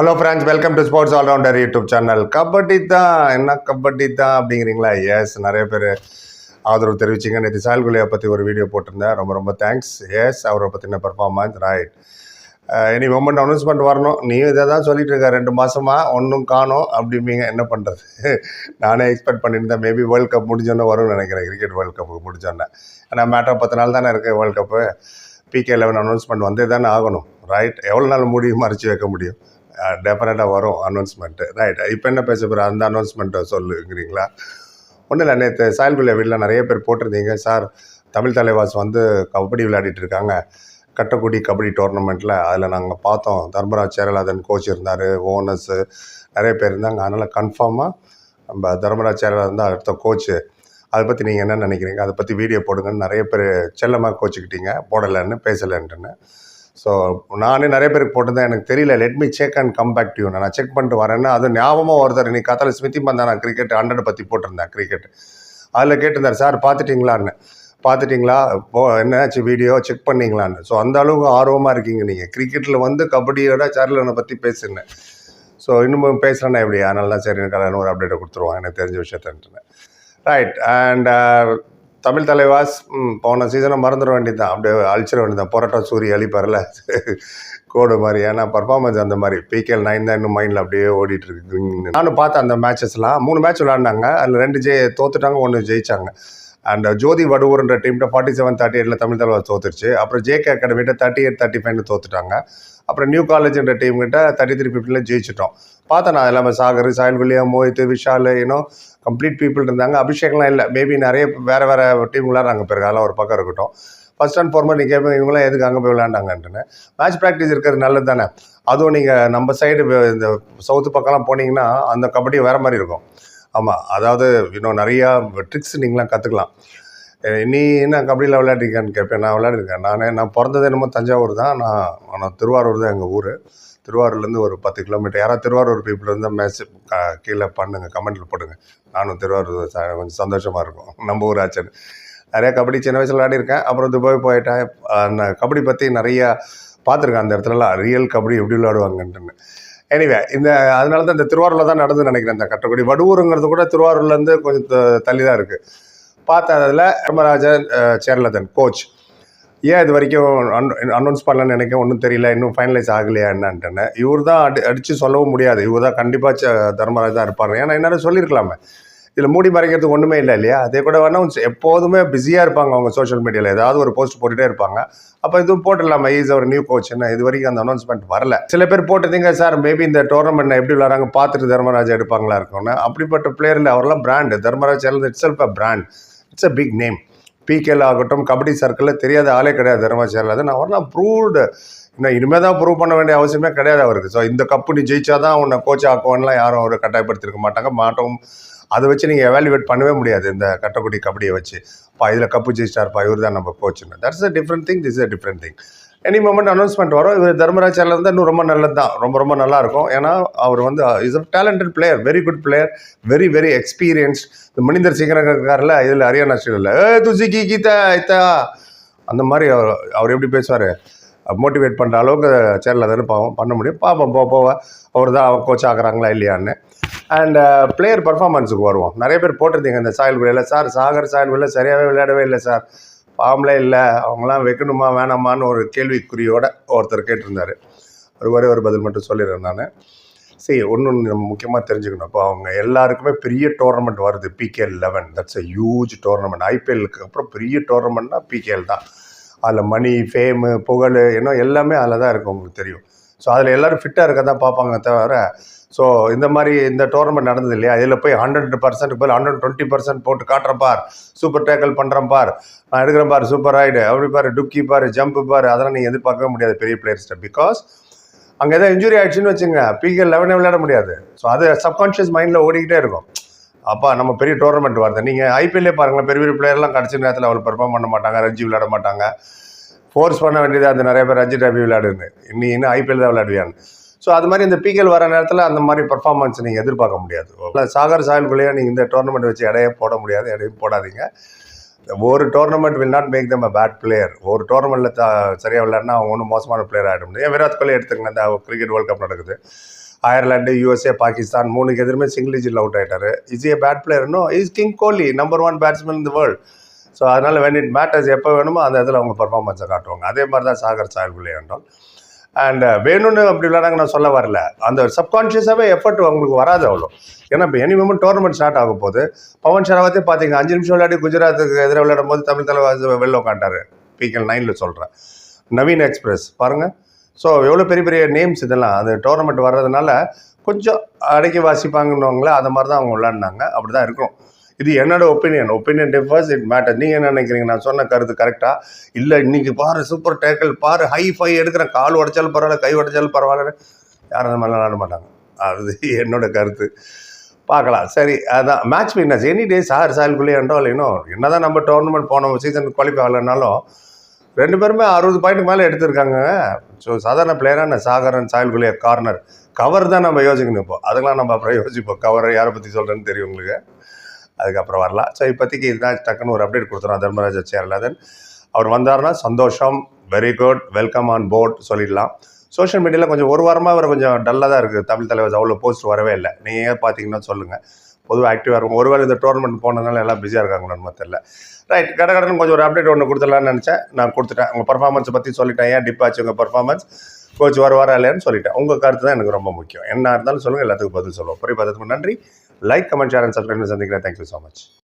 Hello friends welcome to sports all rounder YouTube channel kabaddi தான். என்ன கபடி தான் அப்படிங்கிறீங்களா? எஸ் நிறைய பேர் ஆதரவு தெரிவிச்சிங்க. நேற்று சாயல்குலியை பற்றி ஒரு வீடியோ போட்டிருந்தேன். ரொம்ப ரொம்ப தேங்க்ஸ் எஸ் அவரை பற்றின பர்ஃபார்மன்ஸ் ரைட் இனி மொமெண்ட் அனௌன்ஸ்மெண்ட் வரணும். நீ இதை தான் சொல்லிட்டு இருக்க. ரெண்டு மாதமாக ஒன்றும் காணும் அப்படிம்பீங்க. என்ன பண்ணுறது நானே எக்ஸ்பெக்ட் பண்ணியிருந்தேன். மேபி வேர்ல்ட் கப் முடிஞ்சோன்னே வரும்னு நினைக்கிறேன். கிரிக்கெட் வேர்ல்டு கப் முடிஞ்சோன்னே. ஏன்னா மேட்டர் பத்து நாள் தானே இருக்குது world cup PK eleven announcement வந்தே தானே ஆகணும். ரைட் எவ்வளோ நாள் முடியும் மறைச்சி வைக்க முடியும்? டெஃபினட்டாக வரும் அனௌன்ஸ்மெண்ட்டு ரைட் இப்போ என்ன பேச போகிற அந்த அனௌன்ஸ்மெண்ட்டை சொல்லுங்கிறீங்களா? ஒன்றும் இல்லை நேற்று சாயல்குள்ள வீட்டில் நிறைய பேர் போட்டிருந்தீங்க. சார் தமிழ் தலைவாஸ் வந்து கபடி விளையாடிட்டு இருக்காங்க. கட்டக்குடி கபடி டோர்னமெண்ட்டில் அதில் நாங்கள் பார்த்தோம். தர்மராஜ் சேரலாதன் கோச் இருந்தார் ஓனர்ஸு நிறைய பேர் இருந்தாங்க. அதனால் கன்ஃபார்மாக நம்ம தர்மராஜ் சேரலாதன் தான் அடுத்த கோச்சு அதை பற்றி நீங்கள் என்ன நினைக்கிறீங்க? அதை பற்றி வீடியோ போடுங்கன்னு நிறைய பேர் செல்லமாக கோச்சிக்கிட்டீங்க. போடலைன்னு பேசலைன்ட்டுன்னு. ஸோ நானே நிறைய பேருக்கு போட்டிருந்தேன். எனக்கு தெரியல. Let me check and come back to நான் செக் பண்ணிட்டு வரேன்னா அது ஞாபகமாக ஒருத்தர் நீ கத்தால ஸ்மிதி பந்தா நான் கிரிக்கெட் ஹண்ட்ரட் பற்றி போட்டிருந்தேன் கிரிக்கெட் அதில் கேட்டிருந்தார் சார் பார்த்துட்டிங்களான்னு? பார்த்துட்டிங்களா? போ என்னாச்சு? Video check பண்ணீங்களான்னு? ஸோ அந்த அளவுக்கு ஆர்வமாக இருக்கீங்க நீங்கள் கிரிக்கெட்டில் வந்து கபடியோட சேர்லனை பற்றி பேசுனேன். ஸோ இன்னும் பேசுகிறேன்னா எப்படி? அதனால தான் சரி எனக்கு ஒரு அப்டேட்டை கொடுத்துருவாங்க. எனக்கு தெரிஞ்ச விஷயத்தன்ட்டுன்னு ரைட் அண்ட் தமிழ் தலைவாஸ் போன சீசனை மறந்துட வேண்டியது தான் அப்படியே அழிச்சிட வேண்டியது தான் பொரோட்டா சூரிய அழிப்பார்ல. கோடு மாதிரி. ஏன்னா பர்ஃபார்மன்ஸ் அந்த மாதிரி. பிகேஎல் நைன் தான் இன்னும் மைண்டில் அப்படியே ஓடிட்டு இருக்கு நானும் பார்த்தேன் அந்த மேட்சஸ்லாம் மூணு மேட்ச் விளாண்டாங்க அதில் ரெண்டு ஜெய் தோத்துட்டாங்க ஒன்று ஜெயிச்சாங்க. அண்ட் ஜோதி வடுவூர்ன்ற டீம்கிட்ட ஃபார்ட்டி செவன் தேர்ட்டி எயிட்டில் தமிழ் தலைவர் தோத்துருச்சு. அப்புறம் ஜேகே அகாடமிட்ட தேர்ட்டி எயிட் தேர்ட்டி ஃபைவ்னு தோத்துட்டாங்க. அப்புறம் நியூ காலேஜ்ன்ற டீம் கிட்ட தேர்ட்டி த்ரீ ஃபிஃப்டியில் ஜெயிச்சிட்டோம். பார்த்தேன் நான் எல்லாமே சாகர் சாயல் வில்லியம் மோஹித் விஷால் யூனோ கம்ப்ளீட் பீப்புள் இருந்தாங்க. அபிஷேக்லாம் இல்லை. மேபி நிறைய வேறு வேறு டீம் விளாட்றாங்க பிறகு அதெல்லாம் ஒரு பக்கம் இருக்கட்டும். ஃபர்ஸ்ட் அண்ட் ஃபார்மர் நீங்கள் கேட்பீங்க இவங்களாம் எதுக்கு அங்கே போய் விளையாண்டாங்கன்ட்டுன்னு. மேட்ச் ப்ராக்டிஸ் இருக்கிறது நல்லது தானே. அதுவும் நீங்கள் நம்ம சைடு இந்த சவுத்து பக்கம்லாம் போனீங்கன்னா அந்த கபடி வேறு மாதிரி இருக்கும். ஆமாம் அதாவது இன்னும் நிறையா ட்ரிக்ஸ் நீங்களாம் கற்றுக்கலாம் நீ என்ன கபடியில் விளையாடிருக்கான்னு கேட்பேன் நான் விளையாடிருக்கேன். நானே நான் பிறந்தது என்னமோ தஞ்சாவூர் தான். நான் ஆனால் திருவாரூர் தான் எங்கள் ஊர். திருவாரூர்லேருந்து ஒரு பத்து கிலோமீட்டர் யாராவது திருவாரூர் பீப்புள் இருந்தால் மேட்ச் கீழே பண்ணுங்கள் கமெண்ட்டில் போடுங்க. நானும் திருவாரூர் ச- கொஞ்சம் சந்தோஷமாக இருக்கும். நம்ம ஊர் ஆச்சுன்னு நிறையா கபடி சின்ன வயசில் விளையாடிருக்கேன். அப்புறம் துபாய் போயிட்டேன். நான் கபடி பற்றி நிறையா பார்த்துருக்கேன். அந்த இடத்துலலாம் ரியல் கபடி எப்படி விளையாடுவாங்கன்ட்டுன்னு. எனிவே இந்த அதனால தான் இந்த திருவாரூரில் தான் நடந்து நினைக்கிறேன் இந்த கட்டக்குடி. வடுவூருங்கிறது கூட திருவாரூர்லேருந்து கொஞ்சம் தள்ளி தான் இருக்குது பார்த்ததில் தர்மராஜன் சேர்லதன் கோச். ஏன் இது வரைக்கும் அன் அனௌன்ஸ் பண்ணலன்னு நினைக்க ஒன்றும் தெரியல இன்னும் ஃபைனலைஸ் ஆகலையா என்னன்ட்டுன்னு. இவர் தான் அடி அடித்து சொல்லவும் முடியாது. இவர் தான் கண்டிப்பாக தர்மராஜ் தான் இருப்பார் ஏன்னா என்ன சொல்லியிருக்கலாமே இதில் மூடி மறைக்கிறதுக்கு ஒன்றுமே இல்லை இல்லையா? அதே கூட வேணால் எப்போதுமே பிஸியாக இருப்பாங்க அவங்க சோஷியல் மீடியாவில் ஏதாவது ஒரு போஸ்ட் போட்டுகிட்டே இருப்பாங்க. அப்போ இதுவும் போட்டுடலாமா? ஈஸ் ஒரு நியூ கோச் என்ன இது வரைக்கும் அந்த அனௌன்ஸ்மெண்ட் வரல. சில பேர் போட்டிருந்தீங்க சார் மேபி இந்த டோர்னமெண்ட் எப்படி விளாட்றாங்க பார்த்துட்டு தர்மராஜா எடுப்பாங்களா? இருக்கும்னு அப்படிப்பட்ட பிளேயரில் அவரெல்லாம் brand Dharmaraj it's self a brand it's a big name பிகேல ஆகட்டும் கபடி சர்க்கிளில் தெரியாத ஆளே கிடையாது தர்மாச்சாரில் அது நான் அவர்லாம் ப்ரூவ்டு இன்னும் இனிமேல் தான் ப்ரூவ் பண்ண வேண்டிய அவசியமே கிடையாது அவருக்கு. ஸோ இந்த கப்பு நீ ஜெயிச்சாதான் உன்னை கோச் ஆக்குவான்லாம் யாரும் அவர் கட்டாயப்படுத்திருக்க மாட்டாங்க. மாட்டோம் அதை வச்சு நீங்கள் எவாலுவேட் பண்ணவே முடியாது இந்த கட்டக்குடி கபடியை வச்சு. பா இதில் கப்பு ஜெயிச்சிட்டார்ப்பா இவர் தான் நம்ம கோச்சுன்னு that's a different thing this a different thing any moment announcement வரும். இவர் தர்மராஜ் சேர்ல இருந்தால் இன்னும் ரொம்ப நல்லது தான் ரொம்ப ரொம்ப நல்லா இருக்கும் ஏன்னா அவர் வந்து is a talented player very good player very very experienced இந்த மனிதர் சீக்கிரம் இருக்கார்ல இதில் ஹரியானா ஸ்டேட்டில் ஏ துசி கி கீதா இத்தா அந்த மாதிரி அவர் அவர் எப்படி பேசுவார்? மோட்டிவேட் பண்ணுற அளவுக்கு சேரில் தானே பாவம்? பண்ண முடியும். பாப்போம் போக போக அவர் தான் கோச் ஆகிறாங்களா இல்லையான்னு. அண்ட் பிளேயர் பர்ஃபார்மன்ஸுக்கு வருவோம். நிறைய பேர் போட்டிருந்தீங்க இந்த சாயல் விளையாட சார் சாகர் சாயல் விளையாட சரியாகவே விளையாடவே இல்லை சார். ஃபார்ம்லே இல்லை அவங்களாம் வைக்கணுமா வேணாமான்னு ஒரு கேள்விக்குறியோட ஒருத்தர் கேட்டிருந்தார். ஒரு ஒரே ஒரு பதில் மட்டும் சொல்லிடுறேன் நான். சரி ஒன்று நம்ம முக்கியமாக தெரிஞ்சுக்கணும். இப்போ அவங்க எல்லாருக்குமே பெரிய டோர்னமெண்ட் வருது PKL eleven that's a huge tournament ஐபிஎல்லுக்கு அப்புறம் பெரிய டோர்னமெண்ட்னா பிகேஎல் தான். அதில் மணி ஃபேமு புகழ் இன்னும் எல்லாமே அதில் தான் இருக்கும் உங்களுக்கு தெரியும். ஸோ அதில் எல்லோரும் ஃபிட்டாக இருக்க தான் பார்ப்பாங்க தவிர ஸோ இந்த மாதிரி இந்த டோர்னமெண்ட் நடந்தது இல்லையா? இதில் போய் ஹண்ட்ரட் பர்சன்ட் போய் ஹண்ட்ரட் டுவெண்ட்டி பர்சன்ட் போட்டு காட்டுறேன் பார். சூப்பர் டேக்கிள் பண்ணுறேன் பார். நான் எடுக்கிறேன் பார் சூப்பர் ரைடு அப்படி பார் டுக்கி பார் ஜம்ப் பார். அதெல்லாம் நீங்கள் எதிர்பார்க்கவே முடியாது பெரிய பிளேயர்ஸ்ட்டை பிகாஸ் அங்கே எதாவது இன்ஜுரி ஆயிடுச்சுன்னு வச்சுங்க பிகே லெவனே விளையாட முடியாது. ஸோ அது சப்கான்ஷியஸ் மைண்டில் ஓடிக்கிட்டே இருக்கும். அப்பா நம்ம பெரிய டோர்னமெண்ட் வருது நீங்கள் ஐபிஎல்லே பாருங்களேன். பெரிய பெரிய பிளேயர்லாம் கடைசி நேரத்தில் அவ்வளோ பெர்ஃபார்ம் பண்ண மாட்டாங்க. ரஞ்சி விளையாட மாட்டாங்க. ஃபோர்ஸ் பண்ண வேண்டியதாக அந்த நிறைய பேர் ரஞ்சி டிராபி விளையாடுன்னு. இன்னி இன்னும் ஐபிஎல் தான் விளையாடுவியான்னு. ஸோ அது மாதிரி இந்த பிகேல் வர நேரத்தில் அந்த மாதிரி பர்ஃபார்மன்ஸ் நீங்கள் எதிர்பார்க்க முடியாது. சாகர் சாயல்குள்ளேயே நீங்கள் இந்த டோர்னமெண்ட் வச்சு எடையே போட முடியாது எடையும் போடாதீங்க. ஒரு tournament will not make them a bad player ஒரு டோர்னமெண்ட்டில் த சரியாக விளையாடினா அவங்க ஒன்றும் மோசமான பிளேயர் ஆகிட முடியும் ஏன் விராட் கோலி எடுத்துக்கங்க இந்த கிரிக்கெட் வேர்ல்ட் கப் நடக்குது. அயர்லாண்டு யூஎஸ்ஏ பாகிஸ்தான் மூணுக்கு எதிருமே சிங்கிள் டிஜிட்டில் அவுட் ஆயிட்டாரு. Is a bad பிளேயர்னோ is king Kohli number one batsman இந்த வேர்ல்டு ஸோ அதனால் இட் மேட்டர்ஸ் எப்போ வேணுமோ அந்த இதில் அவங்க பர்ஃபார்மன்ஸை காட்டுவாங்க. அதே மாதிரி தான் சாகர் சாயல் விளையாண்டோம் அண்ட் uh, வேணும்னு அப்படி விளையாடாங்க நான் சொல்ல வரல. அந்த சப்கான்ஷியஸாகவே எஃபர்ட் அவங்களுக்கு வராது அவ்வளோ. ஏன்னா இப்போ எனி மூமெண்ட் டோர்னமெண்ட் ஸ்டார்ட் ஆக போகுது பவன் ஷராவத்தே பார்த்தீங்க அஞ்சு நிமிஷம் விளையாடி குஜராத்துக்கு எதிராக விளையாடும் போது தமிழ் தலைவர் வெளில உட்காண்டாரு பிகல் நைனில் சொல்கிறேன் நவீன் எக்ஸ்பிரஸ் பாருங்கள் ஸோ எவ்வளோ பெரிய பெரிய நேம்ஸ் இதெல்லாம் அது டோர்னமெண்ட் வர்றதுனால கொஞ்சம் அடக்கி வாசிப்பாங்கன்னவங்களே அது மாதிரி தான் அவங்க விளையாடினாங்க. அப்படி தான் இருக்கும். இது என்னோட opinion opinion differs it matter நீங்கள் என்ன நினைக்கிறீங்க? நான் சொன்ன கருத்து கரெக்டாக இல்லை இன்னைக்கு பாரு சூப்பர் டேக்கிள் பாரு ஹை ஃபை எடுக்கிறேன். கால் உடைச்சாலும் பரவாயில்ல கை உடைச்சாலும் பரவாயில்ல யாரும் அந்த மாதிரி விளையாட மாட்டாங்க. அது என்னோட கருத்து. பார்க்கலாம். சரி அதான். Match winners any day sir சாயல்குள்ளே என்றால் இன்னும் என்னதான் நம்ம டோர்னமெண்ட் போன சீசன் குவாலிஃபை ஆகலைனாலும் ரெண்டு பேருமே அறுபது பாயிண்ட்டுக்கு மேலே எடுத்திருக்காங்க. ஸோ சாதாரண பிளேயரான சாகரன் சாயல்குள்ளே கார்னர் கவர் தான் நம்ம யோசிக்கணும் இப்போ. அதெல்லாம் நம்ம அப்புறம் யோசிப்போம். கவர் யாரை பற்றி சொல்கிறேன்னு தெரியும் உங்களுக்கு. அதுக்கப்புறம் வரலாம். ஸோ இப்போதைக்கு இதுதான் டக்குன்னு ஒரு அப்டேட் கொடுத்துறோம். தர்மராஜா சேர்லாதன் அவர் வந்தாருன்னா சந்தோஷம் very good welcome on board சொல்லிடலாம். சோஷியல் மீடியாவில் கொஞ்சம் ஒரு வாரமாக அவர் கொஞ்சம் டல்லாக தான் இருக்குது தமிழ் தலைவர் அவ்வளோ போஸ்ட் வரவே இல்லை. நீங்கள் பார்த்தீங்கன்னா சொல்லுங்கள் பொதுவாக ஆக்டிவாக இருக்கும். ஒருவேளை இந்த டோர்னமெண்ட் போனதுனால எல்லாம் பிஸியாக இருக்காங்களோன்னு தெரியல. ரைட் கடை கடன் கொஞ்சம் ஒரு அப்டேட் ஒன்று கொடுத்துடலாம்னு நினச்சேன். நான் கொடுத்துட்டேன். உங்கள் பர்ஃபார்மன்ஸை பற்றி சொல்லிட்டேன். ஏன் டிப் ஆச்சு உங்கள் பர்ஃபார்மன்ஸ் கோச் வர வர இல்லைன்னு சொல்லிட்டேன். உங்கள் கருத்து தான் எனக்கு ரொம்ப முக்கியம். என்ன இருந்தாலும் சொல்லுங்கள் எல்லாத்துக்கும் பதில் சொல்லுவோம். புரிய பார்த்ததுக்கு நன்றி. Like comment share and subscribe சந்திக்கிறேன். Thank you so much